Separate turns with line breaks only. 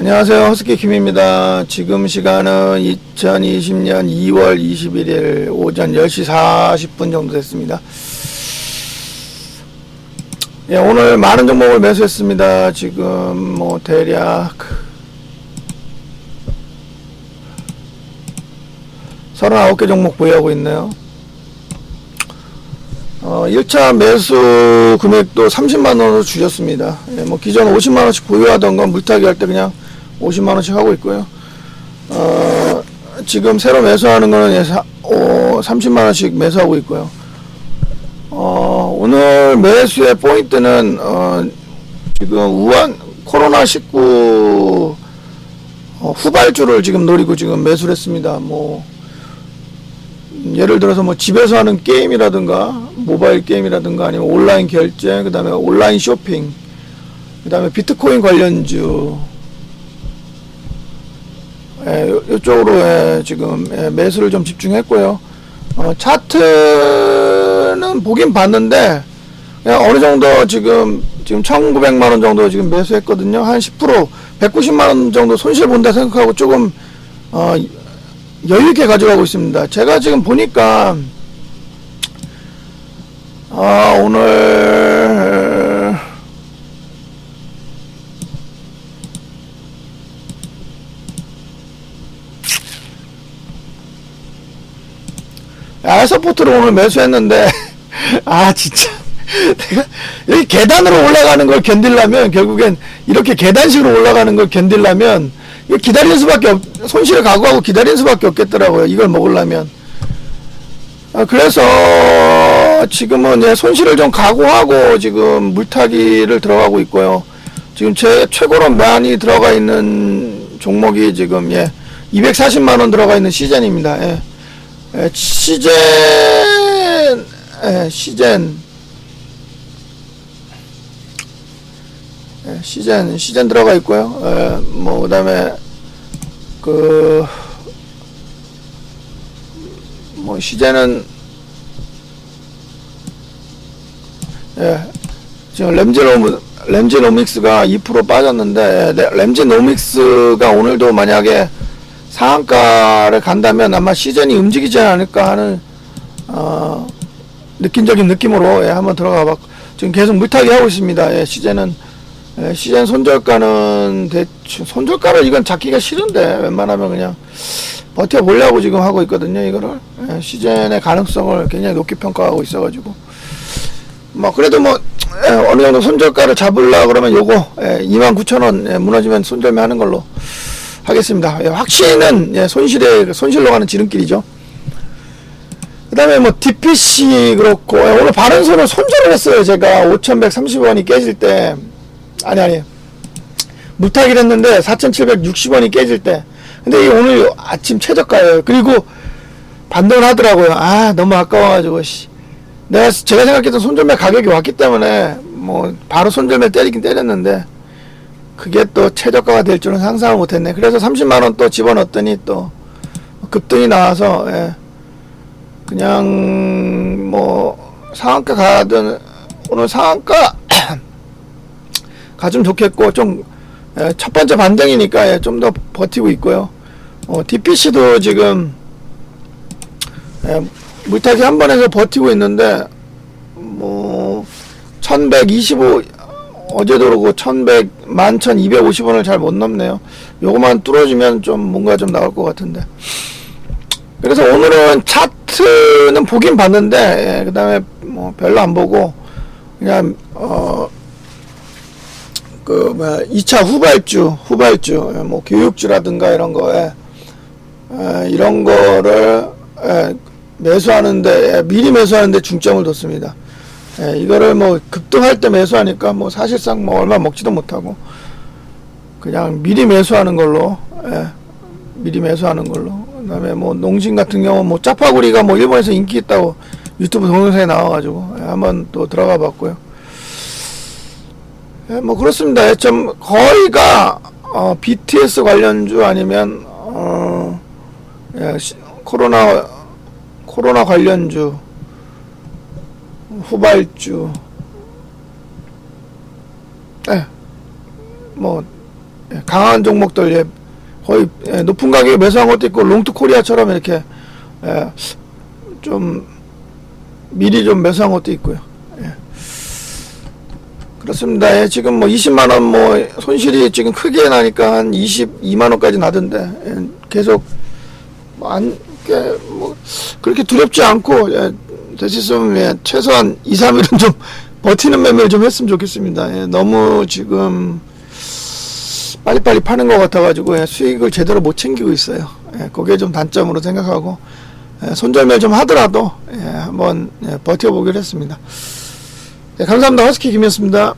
안녕하세요. 허스키 김입니다. 지금 시간은 2020년 2월 21일 오전 10시 40분 정도 됐습니다. 예, 오늘 많은 종목을 매수했습니다. 지금 뭐 대략 39개 종목 보유하고 있네요. 어, 1차 매수 금액도 30만원으로 줄였습니다. 예, 뭐, 기존 50만원씩 보유하던 건 물타기 할 때 그냥 50만 원씩 하고 있고요. 어, 지금 새로 매수하는 거는 예, 사, 어, 30만 원씩 매수하고 있고요. 어, 오늘 매수의 포인트는, 어, 지금 우한 코로나 19 어, 후발주를 지금 노리고 지금 매수를 했습니다. 뭐, 예를 들어서 뭐 집에서 하는 게임이라든가 모바일 게임이라든가 아니면 온라인 결제 그다음에 온라인 쇼핑 그다음에 비트코인 관련주 예, 요, 요쪽으로 예, 지금 예, 매수를 좀 집중했고요. 어, 차트는 보긴 봤는데 어느 정도 지금 지금 1,900만 원 정도 지금 매수했거든요. 한 10% 190만 원 정도 손실 본다 생각하고 조금 어, 여유 있게 가져가고 있습니다. 제가 지금 보니까 아 오늘 아이서포트를 오늘 매수했는데 아 진짜 내가 여기 계단으로 올라가는 걸 견딜라면 결국엔 이렇게 계단식으로 올라가는 걸 견딜라면 이거 기다리는 수밖에 없, 손실을 각오하고 기다리는 수밖에 없겠더라고요. 이걸 먹으려면. 아, 그래서 지금은 예, 손실을 좀 각오하고 지금 물타기를 들어가고 있고요. 지금 제 최고로 많이 들어가 있는 종목이 지금 예, 240만 원 들어가 있는 시젠입니다. 예. 예, 시젠 예, 시젠 예, 시젠 시젠 들어가 있고요. 예, 뭐 그다음에 그 뭐 시젠은 예, 지금 램지노 램지노믹스가 2% 빠졌는데 예, 레- 램지노믹스가 오늘도 만약에 상한가를 간다면 아마 시즌이 움직이지 않을까 하는 어, 느낌적인 느낌으로 예, 한번 들어가 봤고 지금 계속 물타기 하고 있습니다. 예, 시즌은 예, 시즌 손절가는 대충 손절가를 이건 잡기가 싫은데 웬만하면 그냥 버텨보려고 지금 하고 있거든요. 이거를 예, 시즌의 가능성을 굉장히 높게 평가하고 있어가지고 뭐 그래도 뭐 예, 어느 정도 손절가를 잡으려 그러면 요거 예, 29,000원 예, 무너지면 손절매 하는 걸로 하겠습니다. 예, 확신은 예, 손실에 손실로 가는 지름길이죠. 그다음에 뭐 DPC 그렇고 예, 오늘 바른손을 손절을 했어요. 제가 5,130원이 깨질 때 아니 아니 물타기를 했는데 4,760원이 깨질 때 근데 이게 오늘 아침 최저가예요. 그리고 반등을 하더라고요. 아 너무 아까워가지고 씨. 내가 제가 생각했던 손절매 가격이 왔기 때문에 뭐 바로 손절매 때리긴 때렸는데 그게 또 최저가가 될 줄은 상상을 못했네. 그래서 30만 원 또 집어넣었더니 또 급등이 나와서 예. 그냥 뭐 상한가 가든 오늘 상한가 가좀 좋겠고 좀 첫 번째 반등이니까 좀더 버티고 있고요. 어, DPC도 지금 예, 물타기 한 번에서 버티고 있는데 뭐 1125 어제도 그러고 1100 11,250원을 잘 못 넘네요. 요거만 뚫어주면 좀 뭔가 좀 나올 것 같은데. 그래서 오늘은 차트는 보긴 봤는데 예, 그 다음에 뭐 별로 안 보고 그냥 어 그 뭐야 2차 후발주 후발주 예, 뭐 교육주라든가 이런 거에 에, 이런 거를 에, 매수하는데 에, 미리 매수하는데 중점을 뒀습니다. 에, 이거를 뭐 급등할 때 매수하니까 뭐 사실상 뭐 얼마 먹지도 못하고 그냥 미리 매수하는 걸로 에, 미리 매수하는 걸로 그다음에 뭐 농심 같은 경우 뭐 짜파구리가 뭐 일본에서 인기 있다고 유튜브 동영상에 나와가지고 에, 한번 또 들어가 봤고요. 예, 뭐 그렇습니다. 예, 좀 거의가 어, BTS 관련주 아니면 어, 예, 시- 코로나 코로나 관련주 후발주 예, 뭐 예, 강한 종목들 예, 거의 예, 높은 가격에 매수한 것도 있고 롱투 코리아처럼 이렇게 예, 좀 미리 좀 매수한 것도 있고요. 예. 그렇습니다. 예, 지금 뭐 20만 원 뭐 손실이 지금 크게 나니까 한 22만 원까지 나던데 예, 계속 뭐안 뭐 그렇게 두렵지 않고 예, 될수 있으면 예, 최소한 2, 3일은 좀 버티는 매매를 좀 했으면 좋겠습니다. 예, 너무 지금 빨리빨리 파는 것 같아가지고 예, 수익을 제대로 못 챙기고 있어요. 예, 그게 좀 단점으로 생각하고 예, 손절매를 좀 하더라도 예, 한번 예, 버텨보기로 했습니다. 네, 감사합니다. 허스키 김이었습니다.